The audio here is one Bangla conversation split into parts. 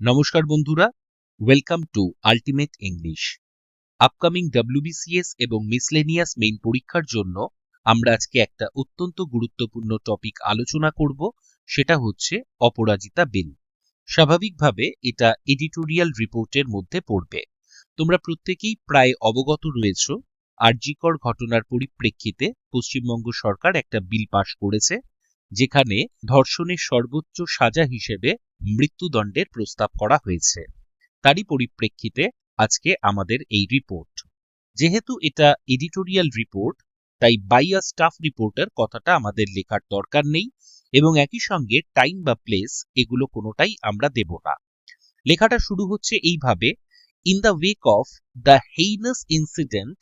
নমস্কার বন্ধুরা welcome to ultimate English upcoming WBCS এবং মিসলেনিয়াস মেইন পরীক্ষার জন্য আমরা আজকে একটা অত্যন্ত গুরুত্বপূর্ণ টপিক আলোচনা করব, সেটা হচ্ছে অপরাজিতা বিল স্বাভাবিকভাবে এটা এডিটোরিয়াল রিপোর্টের মধ্যে পড়বে। তোমরা প্রত্যেকেই প্রায় অবগত রয়েছ, আরজিকর ঘটনার পরিপ্রেক্ষিতে পশ্চিমবঙ্গ সরকার একটা বিল পাশ করেছে যেখানে ধর্ষণের সর্বোচ্চ সাজা হিসেবে মৃত্যুদণ্ডের প্রস্তাব করা হয়েছে। তারই পরিপ্রেক্ষিতে আজকে আমাদের এই রিপোর্ট। যেহেতু এটা এডিটোরিয়াল রিপোর্ট, তাই বাই আ স্টাফ রিপোর্টার কথাটা আমাদের লেখার দরকার নেই এবং একই সঙ্গে টাইম বা প্লেস এগুলো কোনোটাই আমরা দেব না। লেখাটা শুরু হচ্ছে এইভাবে, in the wake of the heinous incident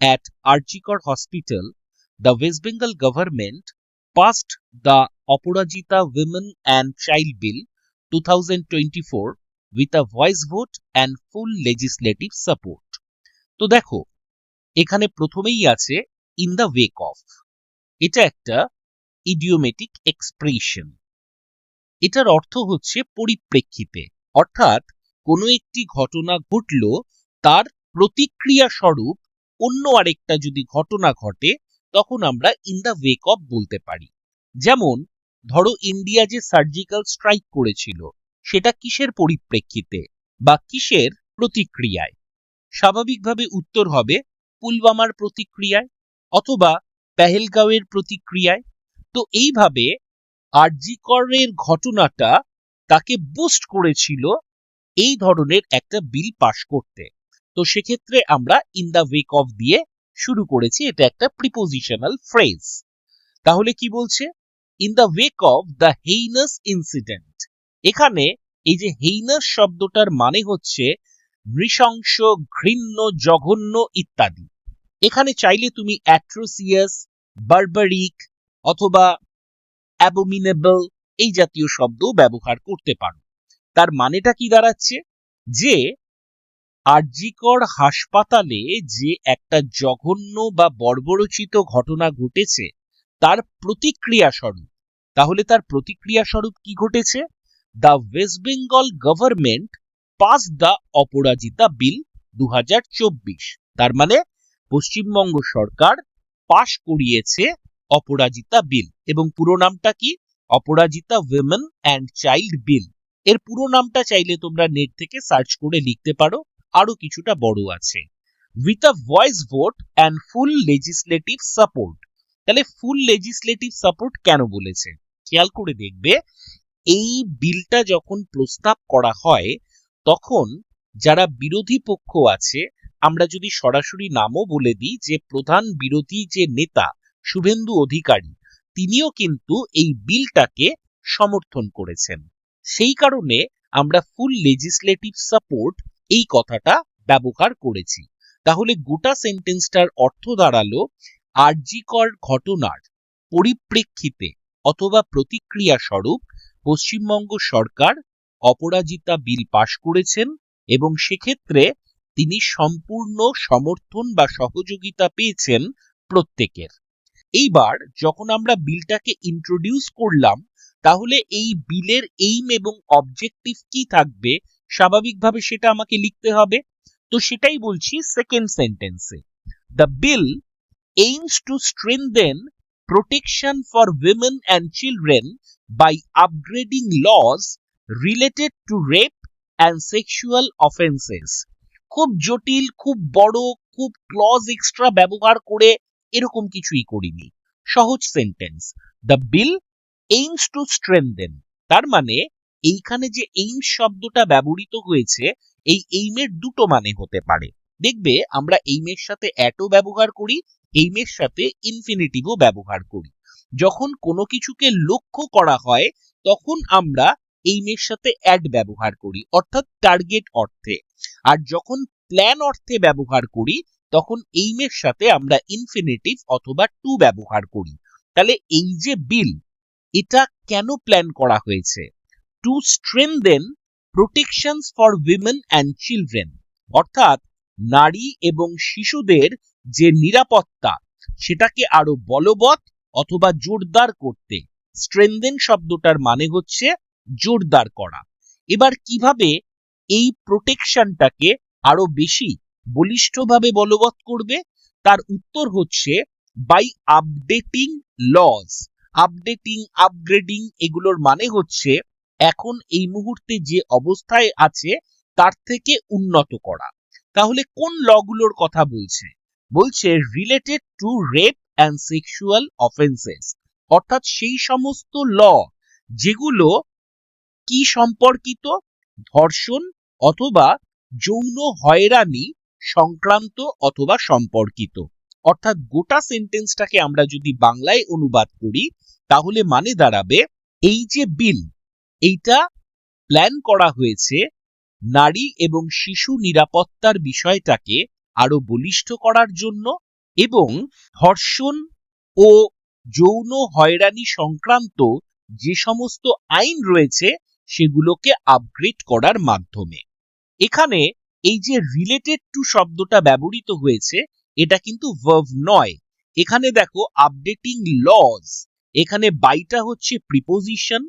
at RG Kar hospital, the West Bengal government passed the Aparajita Women and Child Bill 2024 with a voice vote and full legislative support. তো দেখো, এখানে প্রথমেই আছে ইন দ্য ওয়েক অফ এটা একটা ইডিওমেটিক এক্সপ্রেশন এটার অর্থ হচ্ছে পরিপ্রেক্ষিতে, অর্থাৎ কোনো একটি ঘটনা ঘটল, তার প্রতিক্রিয়া স্বরূপ অন্য আরেকটা যদি ঘটনা ঘটে তখন আমরা ইন দ্য ওয়েক অফ বলতে পারি। যেমন, ধরো ইন্ডিয়া যে সার্জিক্যাল স্ট্রাইক করেছিল, সেটা কিসের পরিপ্রেক্ষিতে বা কিসের প্রতিক্রিয়ায়? স্বাভাবিকভাবে উত্তর হবে, পুলওয়ামার প্রতিক্রিয়ায় অথবা পেহেলগাঁওয়ের প্রতিক্রিয়ায়। তো এইভাবে আরজিকরের ঘটনাটা তাকে বুস্ট করেছিল এই ধরনের একটা বিল পাশ করতে। তো সেক্ষেত্রে আমরা ইন দ্য ওয়েক অফ দিয়ে শুরু করেছি, এটা একটা প্রিপোজিশনাল ফ্রেজ তাহলে কি বলছে? In the wake of the heinous incident এখানে এই যে হেইনাস শব্দটার মানে হচ্ছে নৃশংস, ঘৃণ্য, জঘন্য ইত্যাদি। এখানে চাইলে তুমি অ্যাট্রোসিয়াস বারবারিক অথবা অ্যাবোমিনেবল এই জাতীয় শব্দ ব্যবহার করতে পারো। তার মানেটা কি দাঁড়াচ্ছে? যে আরজিকর হাসপাতালে যে একটা জঘন্য বা বর্বরচিত ঘটনা ঘটেছে, তার প্রতিক্রিয়া স্বরূপ তাহলে তার প্রতিক্রিয়া স্বরূপ কি ঘটেছে? The West Bengal government pass the Aparajita bill দুহাজার চব্বিশ। তার মানে পশ্চিমবঙ্গ সরকার পাশ করিয়েছে অপরাজিতা বিল এবং পুরো নামটা কি? Aparajita women and child bill এর পুরো নামটা চাইলে তোমরা নেট থেকে সার্চ করে লিখতে পারো। আরও কিছুটা বড় আছে। With a voice vote and full legislative support তাহলে ফুল লেজিসলেটিভ সাপোর্ট কেন বলেছে? খেয়াল করে দেখবে, এই বিলটা যখন প্রস্তাব করা হয়, তখন যারা বিরোধী পক্ষ আছে, আমরা যদি সরাসরি নামও বলে দিই যে প্রধান বিরোধী যে নেতা, শুভেন্দু অধিকারী, তিনিও কিন্তু এই বিলটাকে সমর্থন করেছেন। সেই কারণে আমরা ফুল লেজিসলেটিভ সাপোর্ট এই কথাটা ব্যবহার করেছি। তাহলে গোটা সেন্টেন্সটার অর্থ দাঁড়াল আরজিকর ঘটনার পরিপ্রেক্ষিতে অথবা প্রতিক্রিয়া স্বরূপ পশ্চিমবঙ্গ সরকার অপরাজিতা বিল পাশ করেছেন এবং সেক্ষেত্রে তিনি সম্পূর্ণ সমর্থন বা সহযোগিতা পেয়েছেন প্রত্যেকের। এইবার যখন আমরা বিলটাকে ইন্ট্রোডিউস করলাম, তাহলে এই বিলের এইম এবং অবজেক্টিভ কি থাকবে স্বাভাবিকভাবে সেটা আমাকে লিখতে হবে। তো সেটাই বলছি সেকেন্ড সেন্টেন্সে the bill aims to strengthen protection for women and children by upgrading laws related to rape and sexual offenses খুব জটিল, খুব বড়, খুব ক্লজ এক্সট্রা ব্যবহার করে এরকম কিছুই করিনি। সহজ sentence the bill aims to strengthen তার মানে এইখানে যে এইম শব্দটা ব্যবহৃত হয়েছে, এই এইমের দুটো মানে হতে পারে। দেখবে, আমরা এইমের সাথে অ্যাটও ব্যবহার করি এইমের সাথে ইনফিনিটিভও ব্যবহার করি। যখন কোনো কিছুকে লক্ষ্য করা হয়, তখন আমরা এইমের সাথে অ্যাড ব্যবহার করি, অর্থাৎ টার্গেট অর্থে। আর যখন প্ল্যান অর্থে ব্যবহার করি, তখন এইমের সাথে আমরা ইনফিনিটিভ অথবা টু ব্যবহার করি। তাহলে এই যে বিল এটা কেন প্ল্যান করা হয়েছে? To strengthen protections for women and children অর্থাৎ নারী এবং শিশুদের যে নিরাপত্তা, সেটাকে আরও বলবৎ অথবা জোরদার করতে। স্ট্রেনদেন শব্দটার মানে হচ্ছে জোরদার করা। এবার কীভাবে এই প্রোটেকশনটাকে আরও বেশি বলিষ্ঠভাবে বলবৎ করবে? তার উত্তর হচ্ছে by updating laws updating upgrading এগুলোর মানে হচ্ছে এখন এই মুহূর্তে যে অবস্থায় আছে, তার থেকে উন্নত করা। তাহলে কোন লগুলোর কথা বলছে? বলছে related to rape and sexual offences অর্থাৎ সেই সমস্ত ল যেগুলো কি সম্পর্কিত? ধর্ষণ অথবা যৌন হয়রানি সংক্রান্ত অথবা সম্পর্কিত। অর্থাৎ গোটা সেন্টেন্সটাকে আমরা যদি বাংলায় অনুবাদ করি, তাহলে মানে দাঁড়াবে এই যে বিল এইটা প্ল্যান করা হয়েছে নারী এবং শিশু নিরাপত্তার বিষয়টাকে আরও বলিষ্ঠ করার জন্য এবং ধর্ষণ ও যৌন হয়রানি সংক্রান্ত যে সমস্ত আইন রয়েছে সেগুলোকে আপগ্রেড করার মাধ্যমে। এখানে এই যে রিলেটেড টু শব্দটা ব্যবহৃত হয়েছে, এটা কিন্তু ভার্ভ নয়। এখানে দেখো আপডেটিং লজ এখানে বাইটা হচ্ছে প্রিপোজিশন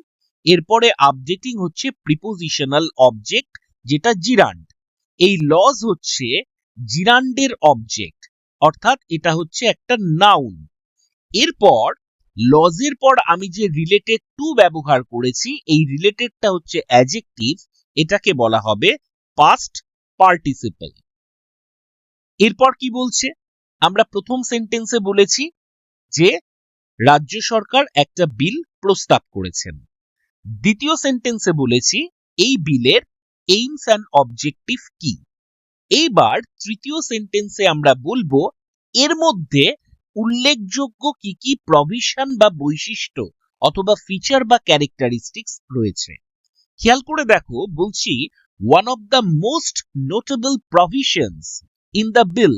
এরপরে আপডেটিং হচ্ছে প্রিপোজিশনাল অবজেক্ট যেটা জিরান্ড এই লজ হচ্ছে জিরান্ডের অবজেক্ট অর্থাৎ এটা হচ্ছে একটা নাউন এরপর লজের পর আমি যে রিলেটেড টু ব্যবহার করেছি, এই রিলেটেডটা হচ্ছে অ্যাজেক্টিভ এটাকে বলা হবে পাস্ট পার্টিসিপল এরপর কি বলছে? আমরা প্রথম সেন্টেন্সে বলেছি যে, রাজ্য সরকার একটা বিল প্রস্তাব করেছেন। দ্বিতীয় সেন্টেন্সে বলেছি, এই বিলের এইমস অ্যান্ড অবজেক্টিভ কি? এইবার তৃতীয় সেন্টেন্সে আমরা বলব, এর মধ্যে উল্লেখযোগ্য কি কি প্রভিশন বা বৈশিষ্ট্য অথবা ফিচার বা ক্যারেক্টারিস্টিক্স রয়েছে। খেয়াল করে দেখো, বলছি one of the most notable provisions in the bill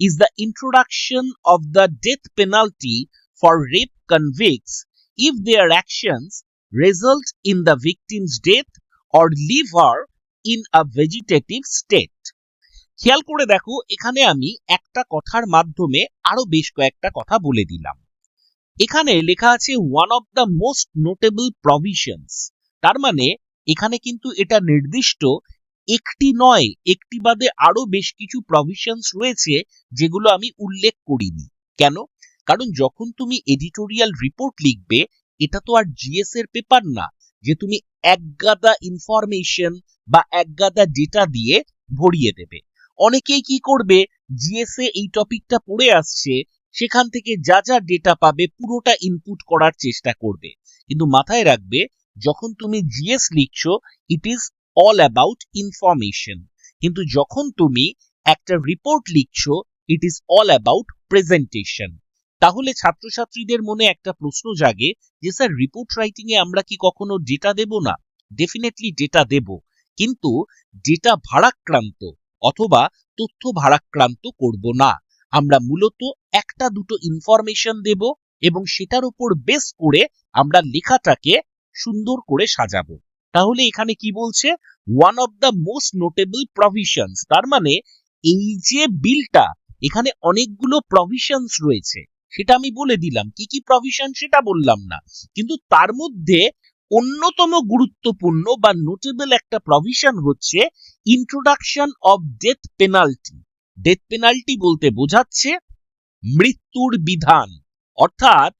is the introduction of the death penalty for rape convicts if their actions result in the victim's death or leave her in a vegetative state. খেয়াল করে দেখো, এখানে আমি একটা কথার মাধ্যমে আরও বেশ কয়েকটা কথা বলে দিলাম। এখানে লেখা আছে one of the most notable provisions তার মানে এখানে কিন্তু এটা নির্দিষ্ট, একটি নয়, একটি বাদে আরও বেশ কিছু প্রভিশনস রয়েছে, যেগুলো আমি উল্লেখ করিনি। কেন? কারণ যখন তুমি এডিটোরিয়াল রিপোর্ট লিখবে এটা তো আর জিএস এর পেপার না, যে তুমি একগাদা ইনফরমেশন বা একগাদা ডেটা দিয়ে ভরিয়ে দেবে। অনেকেই কি করবে জিএস এ এই টপিকটা পড়ে আসছে, সেখান থেকে যা যা ডেটা পাবে পুরোটা ইনপুট করার চেষ্টা করবে। কিন্তু মাথায় রাখবে, যখন তুমি জিএস লিখছো it is all about information কিন্তু যখন তুমি একটা রিপোর্ট লিখছো it is all about presentation তাহলে ছাত্রছাত্রীদের মনে একটা প্রশ্ন জাগে যে, স্যার রিপোর্ট রাইটিং এ আমরা কি কখনো ডেটা দেব না? ডেফিনেটলি ডেটা দেব। কিন্তু ডেটা ভারাক্রান্ত অথবা তথ্য ভারাক্রান্ত করব না। আমরা মূলত একটা দুটো ইনফরমেশন দেব এবং সেটার উপর বেস করে আমরা লেখাটাকে সুন্দর করে সাজাবো। তাহলে এখানে কি বলছে? One of the most notable provisions তার মানে এই যে বিলটা এখানে অনেকগুলো প্রভিশনস রয়েছে। সেটা আমি বলে দিলাম। কি কি প্রভিশন সেটা বললাম না। কিন্তু তার মধ্যে অন্যতম গুরুত্বপূর্ণ বা নোটেবল একটা প্রভিশন হচ্ছে introduction of death penalty death penalty বলতে বোঝাচ্ছে মৃত্যুর বিধান। অর্থাৎ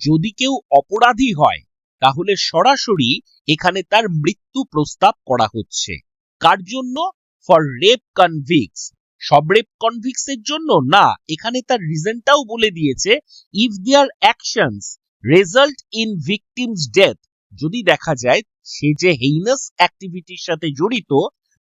যদি কেউ অপরাধী হয়, তাহলে সরাসরি এখানে তার মৃত্যু প্রস্তাব করা হচ্ছে। কার জন্য? ফর রেপ কনভিক্স সব রেপ কনভিক্স এর জন্য? না, এখানে তার রিজনটাও বলে দিয়েছে if their actions result in victims death যদি দেখা যায় সে যে হেইনাস অ্যাক্টিভিটির সাথে জড়িত,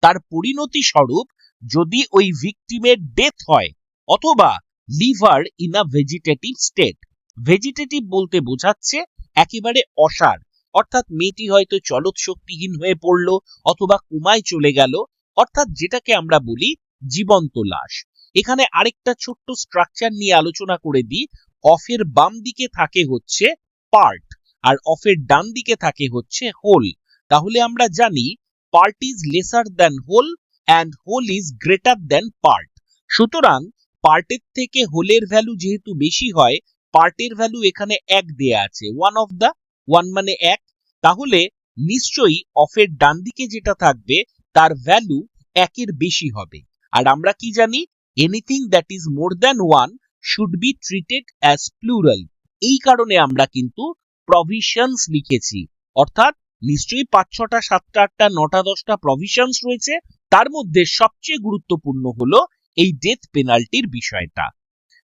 তার পরিণতি স্বরূপ যদি ওই ভিকটিমের ডেথ হয়, অথবা leave her in a vegetative state vegetative বলতে বোঝাচ্ছে একেবারে অসার অর্থাৎ মেয়েটি হয়তো চলৎ শক্তিহীন হয়ে পড়ল, অথবা কুমায় চলে গেল, অর্থাৎ যেটাকে আমরা বলি জীবন্ত লাশ। এখানে আরেকটা ছোট্ট স্ট্রাকচার নিয়ে আলোচনা করে দিই। অফের বাম দিকে থাকে হচ্ছে পার্ট আর অফের ডান দিকে থাকে হচ্ছে হোল তাহলে আমরা জানি part is lesser than whole and whole is greater than part সুতরাং পার্টের থেকে হোলের ভ্যালু যেহেতু বেশি হয় পার্টের ভ্যালু এখানে এক দেয়া আছে। ওয়ান অফ দা ওয়ান মানে এক। তাহলে নিশ্চয়ই অফের ডান দিকে যেটা থাকবে, তার ভ্যালু একের বেশি হবে। আর আমরা কি জানি? Anything that is more than one should be treated as plural এই কারণে আমরা কিন্তু প্রভিশনস লিখেছি। অর্থাৎ নিশ্চয়ই পাঁচ, ছটা, সাতটা, আটটা, নটা, দশটা প্রভিশনস রয়েছে। তার মধ্যে সবচেয়ে গুরুত্বপূর্ণ হলো এই ডেথ পেনাল্টির বিষয়টা।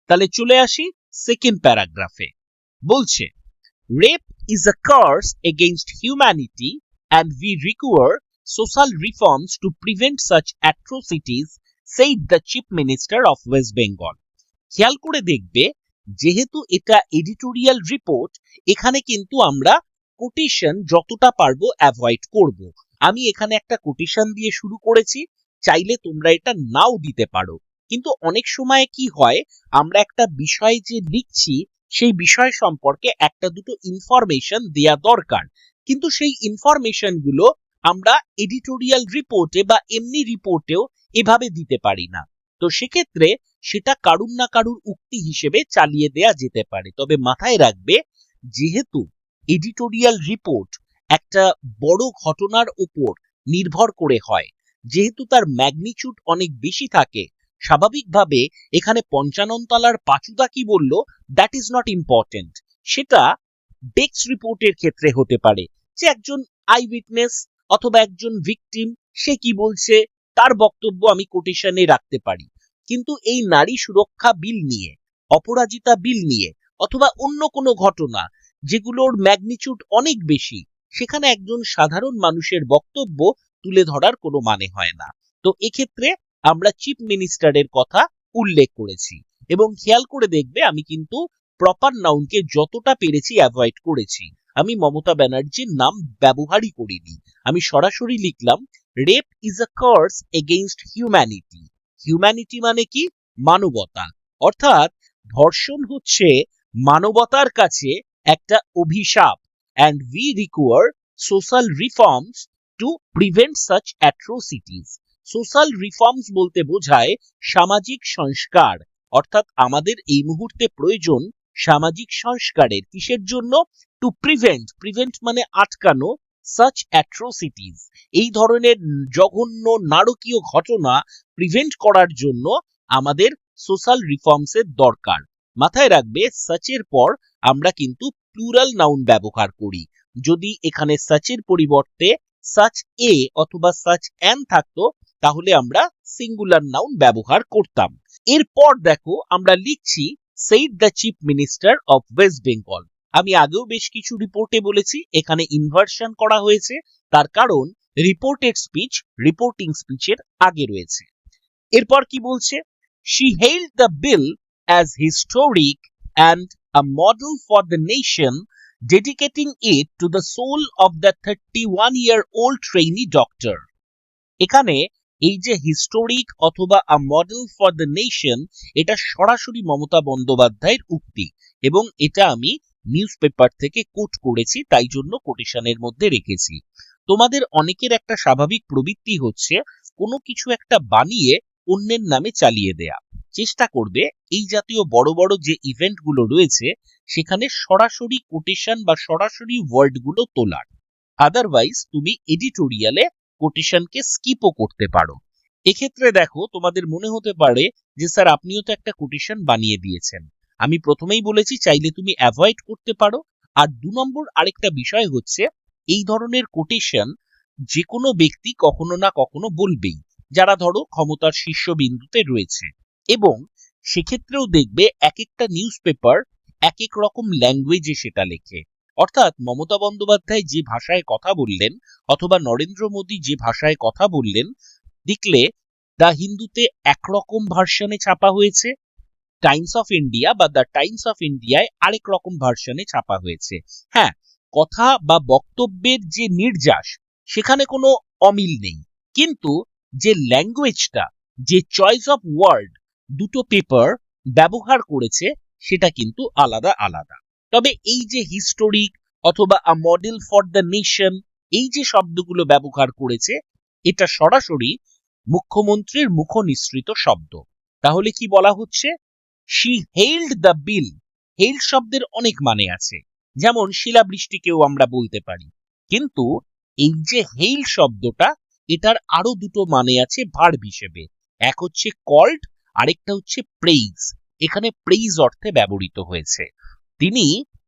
তাহলে চলে আসি সেকেন্ড প্যারাগ্রাফে বলছে rape is a curse against humanity and we require social reforms to prevent such atrocities said the chief minister of West Bengal খেয়াল করে দেখবে, যেহেতু এটা এডিটোরিয়াল রিপোর্ট এখানে কিন্তু আমরা কোটেশন যতটা পারব অ্যাভয়েড করব। আমি এখানে একটা কোটেশন দিয়ে শুরু করেছি, চাইলে তোমরা এটা নাও দিতে পারো। কিন্তু অনেক সময় কি হয়, আমরা একটা বিষয় যে লিখছি, সেই বিষয় সম্পর্কে একটা দুটো ইনফরমেশন দেয়া দরকার। কিন্তু সেই ইনফরমেশনগুলো আমরা এডিটোরিয়াল রিপোর্টে বা এমনি রিপোর্টেও এভাবে দিতে পারি না। তো সেক্ষেত্রে সেটা কারুর না কারুর উক্তি হিসেবে চালিয়ে দেয়া যেতে পারে। তবে মাথায় রাখবে, যেহেতু এডিটোরিয়াল রিপোর্ট একটা বড় ঘটনার উপর নির্ভর করে হয়, যেহেতু তার ম্যাগনিচুড অনেক বেশি থাকে, স্বাভাবিকভাবে এখানে পঞ্চানন তলার পাচুদা কি বলল দ্যাট ইজ নট ইম্পর্টেন্ট সেটা ডেক্স রিপোর্টের ক্ষেত্রে হতে পারে। যে একজন আই উইটনেস অথবা একজন ভিকটিম সে কি বলছে তার বক্তব্য আমি কোটেশনে রাখতে পারি। কিন্তু এই নারী সুরক্ষা বিল নিয়ে, অপরাজিতা বিল নিয়ে অথবা অন্য কোনো ঘটনা যেগুলোর ম্যাগনিচুড অনেক বেশি, সেখানে একজন সাধারণ মানুষের বক্তব্য তুলে ধরার কোনো মানে হয় না। তো এক্ষেত্রে আমরা চিফ মিনিস্টারের কথা উল্লেখ করেছি এবং খেয়াল করে দেখবে আমি কিন্তু প্রপার নাউনকে যতটা পেরেছি অ্যাভয়েড করেছি। আমি মমতা ব্যানার্জির নাম ব্যবহারই করিনি। আমি সরাসরি লিখলাম rape is a curse against humanity humanity মানে কি? মানবতা। অর্থাৎ ধর্ষণ হচ্ছে মানবতার কাছে একটা অভিশাপ। And we require social reforms to prevent such atrocities social reforms বলতে বোঝায় সামাজিক সংস্কার। অর্থাৎ আমাদের এই মুহূর্তে প্রয়োজন সামাজিক সংস্কারের। কিসের জন্য? টু প্রিভেন্ট প্রিভেন্ট মানে আটকানো। সাচ অ্যাট্রোসিটিস এই ধরনের জঘন্য নারকীয় ঘটনা প্রিভেন্ট করার জন্য আমাদের সোশ্যাল রিফর্মসের দরকার। মাথায় রাখবে সাচের পর আমরা কিন্তু প্লুরাল নাউন ব্যবহার করি। যদি এখানে সাচের পরিবর্তে সাচ এ অথবা সাচ অ্যান থাকতো, তাহলে আমরা সিঙ্গুলার নাউন ব্যবহার করতাম। এরপর দেখো, আমরা লিখছি said the chief minister of West Bengal আমি আগেও বেশ কিছু রিপোর্টে বলেছি, এখানে ইনভার্সন করা হয়েছে, তার কারণ রিপোর্টেড স্পিচ রিপোর্টিং স্পিচের আগে রয়েছে। এরপর কি বলছে? She held the bill as historic and a model for the nation dedicating it to the soul of the thirty one year old trainee doctor এখানে এই যে হিস্টোরিক অথবা a model for the nation এটা সরাসরি মমতা বন্দ্যোপাধ্যায়ের উক্তি এবং এটা আমি নিউজ পেপার থেকে কোট করেছি, তাই জন্য কোটেশনের মধ্যে রেখেছি। তোমাদের অনেকের একটা স্বাভাবিক প্রবৃত্তি হচ্ছে, কোনো কিছু একটা বানিয়ে অন্যের নামে চালিয়ে দেয়া। চেষ্টা করবে, এই জাতীয় বড় বড় যে ইভেন্টগুলো রয়েছে, সেখানে সরাসরি কোটেশন বা সরাসরি ওয়ার্ডগুলো তোলার। আদারওয়াইজ তুমি এডিটোরিয়ালে কোটেশনকে স্কিপও করতে পারো। এক্ষেত্রে দেখো, তোমাদের মনে হতে পারে যে, স্যার, আপনিও তো একটা কোটেশন বানিয়ে দিয়েছেন। আমি প্রথমেই বলেছি চাইলে তুমি অ্যাভয়েড করতে পারো। আর দু নম্বর আরেকটা বিষয় হচ্ছে, এই ধরনের কোটেশন যে কোনো ব্যক্তি কখনো না কখনো বলবেই, যারা ধরো ক্ষমতার শীর্ষবিন্দুতে রয়েছে। এবং সেক্ষেত্রেও দেখবে এক একটা নিউজ পেপার এক এক রকম ল্যাঙ্গুয়েজে সেটা লেখে। অর্থাৎ মমতা বন্দ্যোপাধ্যায় যে ভাষায় কথা বললেন অথবা নরেন্দ্র মোদী যে ভাষায় কথা বললেন, দেখলে দ্য হিন্দুতে একরকম ভার্সনে ছাপা হয়েছে। টাইমস অফ ইন্ডিয়া বা দ্য টাইমস অফ ইন্ডিয়ায় আরেক রকম ভার্সনে ছাপা হয়েছে। হ্যাঁ কথা বা বক্তব্যের যে নির্যাস, সেখানে কোনো অমিল নেই। কিন্তু যে ল্যাঙ্গুয়েজটা যে চয়েস অফ ওয়ার্ড দুটো পেপার ব্যবহার করেছে, সেটা কিন্তু আলাদা আলাদা। তবে এই যে হিস্টোরিক অথবা a model for the nation এই যে শব্দগুলো ব্যবহার করেছে, এটা সরাসরি মুখ্যমন্ত্রীর মুখ নিঃসৃত শব্দ। তাহলে কি বলা হচ্ছে? She held the bill held শব্দের অনেক মানে আছে। যেমন শিলাবৃষ্টিকেও আমরা বলতে পারি। কিন্তু, এই যে হেইল শব্দটা, এটার আরও দুটো মানে আছে ভার্ব হিসেবে। এক হচ্ছে কল্ড আরেকটা হচ্ছে প্রেইজ এখানে প্রেইজ অর্থে ব্যবহৃত হয়েছে। তিনি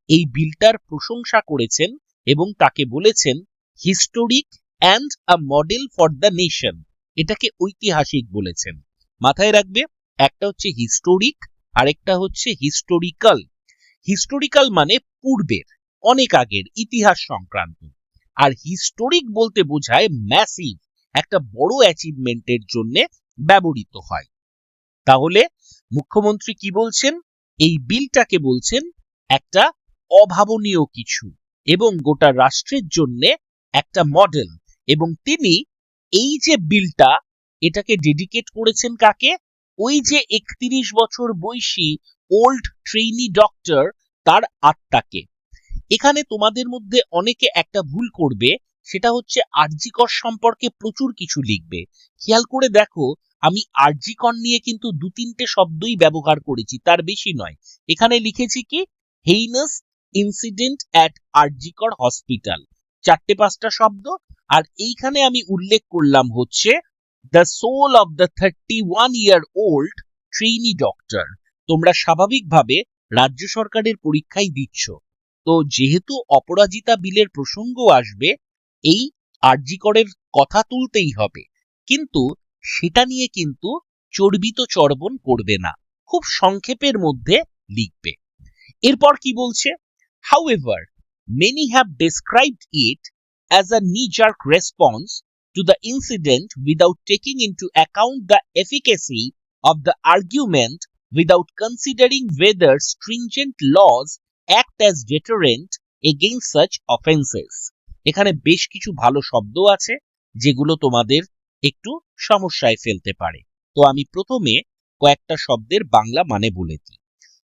এই বিলটার প্রশংসা করেছেন এবং তাকে বলেছেন historic and a model for the nation এটাকে ঐতিহাসিক বলেছেন। মাথায় রাখবে, একটা হচ্ছে হিস্টোরিক আরেকটা হচ্ছে হিস্টোরিক্যাল হিস্টোরিক্যাল মানে পূর্বের, অনেক আগের, ইতিহাস সংক্রান্ত। আর হিস্টোরিক বলতে বোঝায় ম্যাসিভ একটা বড় অ্যাচিভমেন্টের জন্য ব্যবহৃত হয়। তাহলে মুখ্যমন্ত্রী কি বলছেন? এই বিলটাকে বলছেন একটা অভাবনীয় কিছু এবং গোটা রাষ্ট্রের জন্য একটা মডেল এবং তিনি এই যে বিলটা, এটাকে ডেডিকেট করেছেন কাকে? ওই যে একত্রিশ বছর বয়সী ওল্ড ট্রেইনি ডক্টর তার আত্মাকে। এখানে তোমাদের মধ্যে অনেকে একটা ভুল করবে, সেটা হচ্ছে আরজিকর সম্পর্কে প্রচুর কিছু লিখবে। খেয়াল করে দেখো, আমি আরজিকর নিয়ে কিন্তু দু তিনটে শব্দই ব্যবহার করেছি, তার বেশি নয়। এখানে লিখেছি কি? Heinous incident at RG Kar hospital চারটে পাঁচটা শব্দ, আর এইখানে আমি উল্লেখ করলাম হচ্ছে the soul of the thirty one year old trainee doctor তোমরা স্বাভাবিকভাবে রাজ্য সরকারের পরীক্ষায় দিচ্ছ। তো যেহেতু অপরাজিতা বিলের প্রসঙ্গ আসবে, এই আরজিকরের কথা তুলতেই হবে। কিন্তু সেটা নিয়ে কিন্তু চর্বিত চর্বণ করবে না। খুব সংক্ষেপের মধ্যে লিখবে। এরপর কি বলছে? However many have described it as a knee-jerk response to the incident without taking into account the efficacy of the argument without considering whether stringent laws act as deterrent against such offenses এখানে বেশ কিছু ভালো শব্দ আছে যেগুলো তোমাদের একটু সমস্যায় ফেলতে পারে তো আমি প্রথমে কয়েকটা শব্দের বাংলা মানে বলে দিই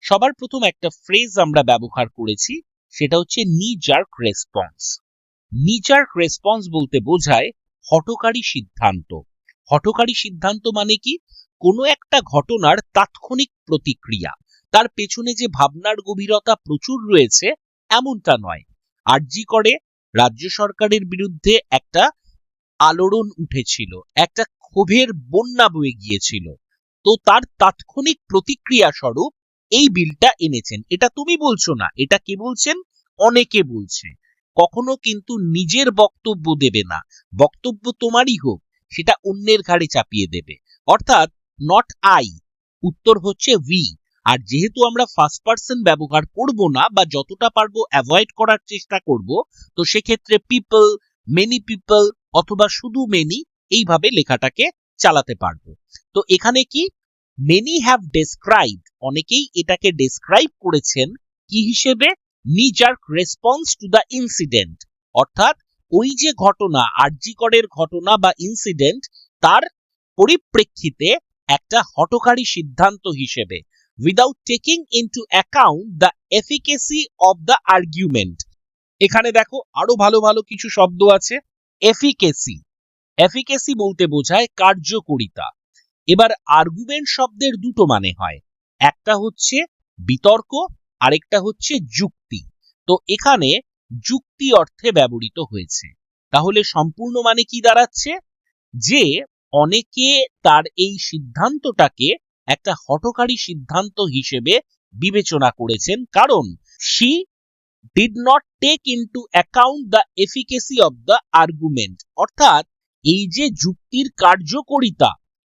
সবার প্রথম একটা ফ্রেজ আমরা ব্যবহার করেছি সেটা হচ্ছে নি জার্ক রেসপন্স নিচার্ক রেসপন্স বলতে বোঝায় হটকারী সিদ্ধান্ত। হটকারী সিদ্ধান্ত মানে কি? কোনো একটা ঘটনার তাৎক্ষণিক প্রতিক্রিয়া। তার পেছনে যে ভাবনার গভীরতা প্রচুর রয়েছে, এমনটা নয়। আরজি করে, রাজ্য সরকারের বিরুদ্ধে একটা আলোড়ন উঠেছিল, একটা ক্ষোভের বন্যা বয়ে গিয়েছিল। তো তার তাৎক্ষণিক প্রতিক্রিয়া স্বরূপ এই বিলটা এনেছেন। এটা তুমি বলছো না, এটা কে বলছেন? অনেকে বলছে। কখনো কিন্তু নিজের বক্তব্য দেবে না। বক্তব্য তোমারই হোক, সেটা অন্যের ঘাড়ে চাপিয়ে দেবে। অর্থাৎ নট আই উত্তর হচ্ছে উই আর যেহেতু আমরা ফার্স্ট পার্সন ব্যবহার করব না বা যতটা পারব অ্যাভয়েড করার চেষ্টা করব, তো সেক্ষেত্রে পিপল মেনি পিপল অথবা শুধু মেনি এইভাবে লেখাটাকে চালাতে পারব। তো এখানে কি? মেনি হ্যাভ ডেসক্রাইব অনেকেই এটাকে ডেসক্রাইব করেছেন কি হিসেবে? Knee-jerk response to the incident অর্থাৎ ওই যে ঘটনা, আরজিকরের ঘটনা বা ইনসিডেন্ট তার পরিপ্রেক্ষিতে একটা হটকারী সিদ্ধান্ত হিসেবে without taking into account the efficacy of the argument এখানে দেখো, আরও ভালো ভালো কিছু শব্দ আছে। এফিকেসি এফিকেসি বলতে বোঝায় কার্যকরিতা। এবার আর্গুমেন্ট শব্দের দুটো মানে হয়। একটা হচ্ছে বিতর্ক, আরেকটা হচ্ছে যুক্তি। তো এখানে যুক্তি অর্থে ব্যবহৃত হয়েছে। তাহলে সম্পূর্ণ মানে কি দাঁড়াচ্ছে? যে অনেকে তার এই সিদ্ধান্তটাকে একটা হটকারী সিদ্ধান্ত হিসেবে বিবেচনা করেছেন। কারণ she did not take into account the efficacy of the argument অর্থাৎ এই যে যুক্তির কার্যকরিতা,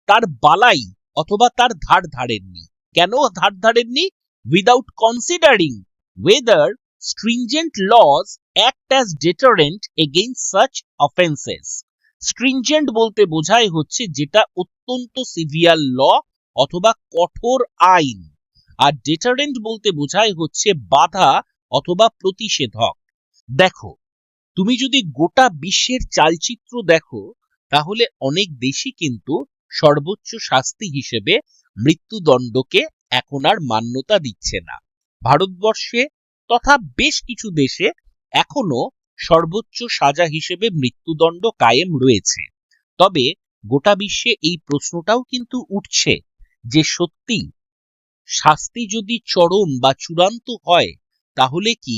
তার বালাই অথবা তার ধার ধারেননি। কেন ধার ধারেননি? Without considering whether stringent laws act as deterrent against such offenses. Stringent বলতে বোঝায় হচ্ছে যেটা অত্যন্ত সিভিয়ার ল অথবা কঠোর আইন। আর ডেটারেন্ট বলতে বোঝায় হচ্ছে বাধা অথবা প্রতিষেধক। দেখো, তুমি যদি গোটা বিশ্বের চালচিত্র দেখো, তাহলে অনেক দেশই কিন্তু সর্বোচ্চ শাস্তি হিসেবে মৃত্যুদণ্ডকে এখন আর মান্যতা দিচ্ছে না। ভারতবর্ষে তথা বেশ কিছু দেশে এখনও সর্বোচ্চ সাজা হিসেবে মৃত্যুদণ্ড কায়েম রয়েছে। তবে গোটা বিশ্বে এই প্রশ্নটাও কিন্তু উঠছে যে সত্যি শাস্তি যদি চরম বা চূড়ান্ত হয়, তাহলে কি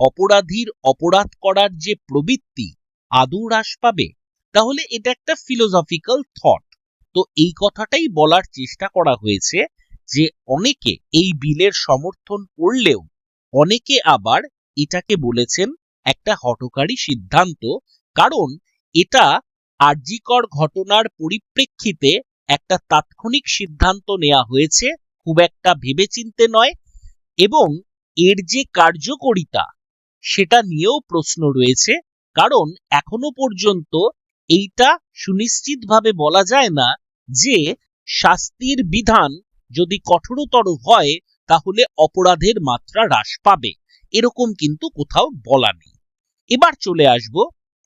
অপরাধীর অপরাধ করার যে প্রবৃত্তি আদৌ হ্রাস পাবে? তাহলে এটা একটা ফিলোসফিক্যাল থট তো এই কথাটাই বলার চেষ্টা করা হয়েছে যে অনেকে এই বিলের সমর্থন করলেও অনেকে আবার এটাকে বলেছেন একটা হটকারী সিদ্ধান্ত, কারণ এটা আরজিকর ঘটনার পরিপ্রেক্ষিতে একটা তাৎক্ষণিক সিদ্ধান্ত নেওয়া হয়েছে, খুব একটা ভেবেচিন্তে নয়, এবং এর যে কার্যকরিতা সেটা নিয়েও প্রশ্ন রয়েছে, কারণ এখনও পর্যন্ত এইটা সুনিশ্চিতভাবে বলা যায় না যে শাস্তির বিধান যদি কঠোরতর হয় তাহলে অপরাধের মাত্রা হ্রাস পাবে। এরকম কিন্তু কোথাও বলা নেই। এবার চলে আসব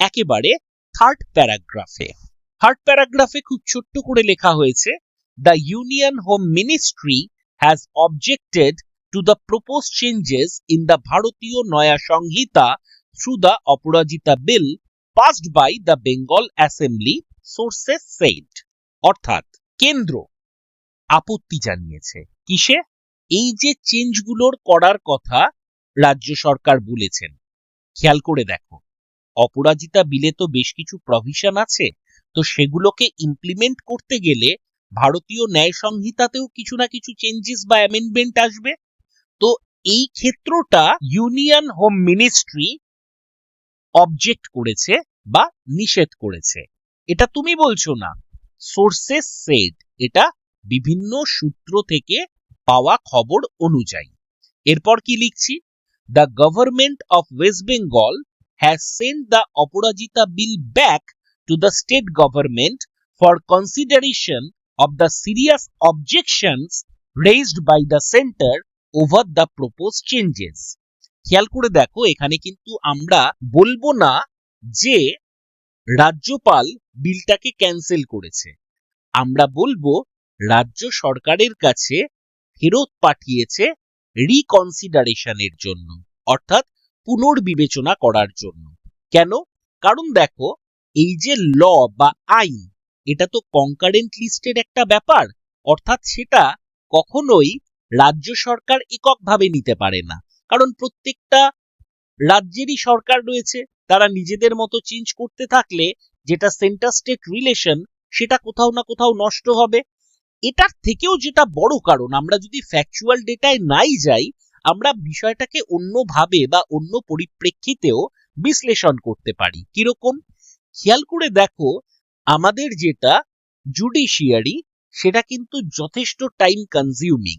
একেবারে থার্ড প্যারাগ্রাফে থার্ড প্যারাগ্রাফে খুব ছোট্ট করে লেখা হয়েছে the union home ministry has objected to the propose changes in the Bharatiya Nyaya Sanhita through the Aparajita bill passed by the Bengal assembly sources said অর্থাৎ কেন্দ্র। আপত্তি জানিয়েছে। কিসে? এই যে চেঞ্জগুলোর করার কথা রাজ্য সরকার বলেছেন। খেয়াল করে দেখো, অপরাজিতা বিলে তো বেশ কিছু প্রভিশন আছে, তো সেগুলোকে ইমপ্লিমেন্ট করতে গেলে ভারতীয় ন্যায় সংহিতাতেও কিছু না কিছু চেঞ্জেস বা অ্যামেন্ডমেন্ট আসবে। তো এই ক্ষেত্রটা ইউনিয়ন হোম মিনিস্ট্রি অবজেক্ট করেছে বা নিষেধ করেছে। এটা তুমি বলছো না। সোর্সেস সেড এটা বিভিন্ন সূত্র থেকে পাওয়া খবর অনুযায়ী। এরপর কি লিখছি? The government of west Bengal has sent the Aparajita bill back to the state government for consideration of the serious objections raised by the centre over the propose changes খেয়াল করে দেখো, এখানে কিন্তু আমরা বলব না যে রাজ্যপাল বিলটাকে ক্যান্সেল করেছে। আমরা বলব, রাজ্য সরকারের কাছে ফেরত পাঠিয়েছে রিকনসিডারেশনের জন্য, অর্থাৎ পুনর্বিবেচনা করার জন্য। কেন? কারণ দেখো, এই যে ল বা আইন, এটা তো কনকারেন্ট লিস্টের একটা ব্যাপার, অর্থাৎ সেটা কখনোই রাজ্য সরকার এককভাবে নিতে পারে না। কারণ প্রত্যেকটা রাজ্যেরই সরকার রয়েছে, তারা নিজেদের মতো চেঞ্জ করতে থাকলে যেটা সেন্টার স্টেট রিলেশন সেটা কোথাও না কোথাও নষ্ট হবে। এটার থেকেও যেটা বড় কারণ, আমরা যদি ফ্যাকচুয়াল ডেটায় নাই যাই, আমরা বিষয়টাকে অন্যভাবে বা অন্য পরিপ্রেক্ষিতেও বিশ্লেষণ করতে পারি। কীরকম? খেয়াল করে দেখো, আমাদের যেটা জুডিশিয়ারি সেটা কিন্তু যথেষ্ট টাইম কনজিউমিং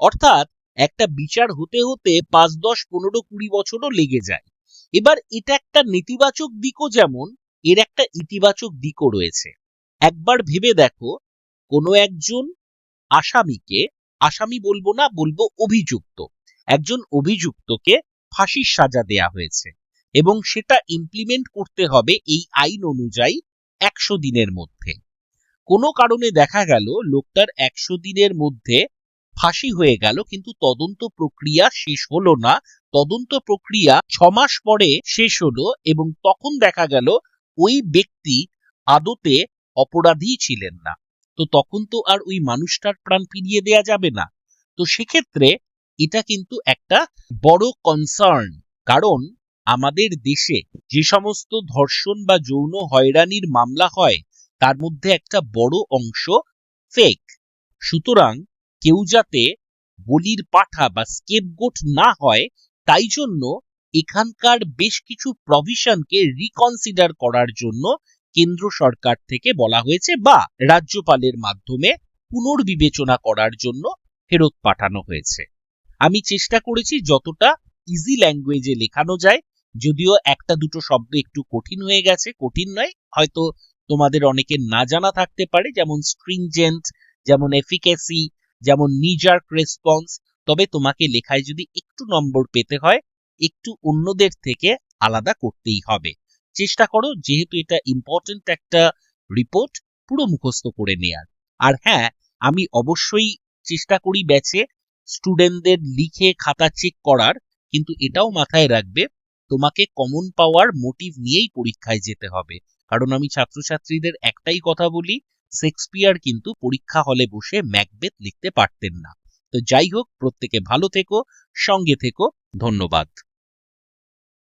অর্থাৎ একটা বিচার হতে হতে পাঁচ, দশ, পনেরো, কুড়ি বছরও লেগে যায়। এবার এটা একটা নেতিবাচক দিকও যেমন, এর একটা ইতিবাচক দিকও রয়েছে। একবার ভেবে দেখো কোনো একজন আসামিকে, আসামি বলব না, বলব অভিযুক্ত। একজন অভিযুক্তকে ফাঁসির সাজা দেয়া হয়েছে এবং সেটা ইমপ্লিমেন্ট করতে হবে এই আইন অনুযায়ী একশো দিনের মধ্যে। কোনো কারণে দেখা গেল লোকটার একশো দিনের মধ্যে ফাঁসি হয়ে গেল, কিন্তু তদন্ত প্রক্রিয়া শেষ হলো না। তদন্ত প্রক্রিয়া ছ মাস পরে শেষ হলো এবং তখন দেখা গেল ওই ব্যক্তি আদতে অপরাধী ছিলেন না। তো তখন তো আর ওই মানুষটার প্রাণ ফিরিয়ে দেয়া যাবে না। তো সেক্ষেত্রে এটা কিন্তু একটা বড় কনসার্ন কারণ আমাদের দেশে যে সমস্ত ধর্ষণ বা যৌন হয়রানির মামলা হয়, তার মধ্যে একটা বড় অংশ ফেক সুতরাং কেউ যাতে বলির পাঠা বা স্কেপগোট না হয়, তাই জন্য এখানকার বেশ কিছু প্রভিশনকে রিকনসিডার করার জন্য কেন্দ্র সরকার থেকে বলা হয়েছে বা রাজ্যপালের মাধ্যমে পুনর্বিবেচনা করার জন্য ফেরত পাঠানো হয়েছে। আমি চেষ্টা করেছি যতটা ইজি ল্যাঙ্গুয়েজে লেখানো যায়, যদিও একটা দুটো শব্দ একটু কঠিন হয়ে গেছে, কঠিন নয়, হয়তো তোমাদের অনেকের না জানা থাকতে পারে, যেমন স্ট্রিংজেন্ট যেমন এফিকেসি যেমন নিজার্ক রেসপন্স তবে তোমাকে লেখায় যদি একটু নম্বর পেতে হয়, একটু অন্যদের থেকে আলাদা করতেই হবে। চেষ্টা করো, যেহেতু এটা ইম্পর্টেন্ট একটা রিপোর্ট পুরো মুখস্থ করে নেয়ার। আর হ্যাঁ আমি অবশ্যই চেষ্টা করি ব্যাচে স্টুডেন্টদের লিখে খাতা চেক করার, কিন্তু এটাও মাথায় রাখবে, তোমাকে কমন পাওয়ার মোটিভ নিয়েই পরীক্ষায় যেতে হবে। কারণ আমি ছাত্রছাত্রীদের একটাই কথা বলি শেক্সপিয়ার কিন্তু পরীক্ষা হলে বসে ম্যাকবেথ লিখতে পারতেন না। তো যাই হোক, প্রত্যেকে ভালো থেকো, সঙ্গে থেকো, ধন্যবাদ।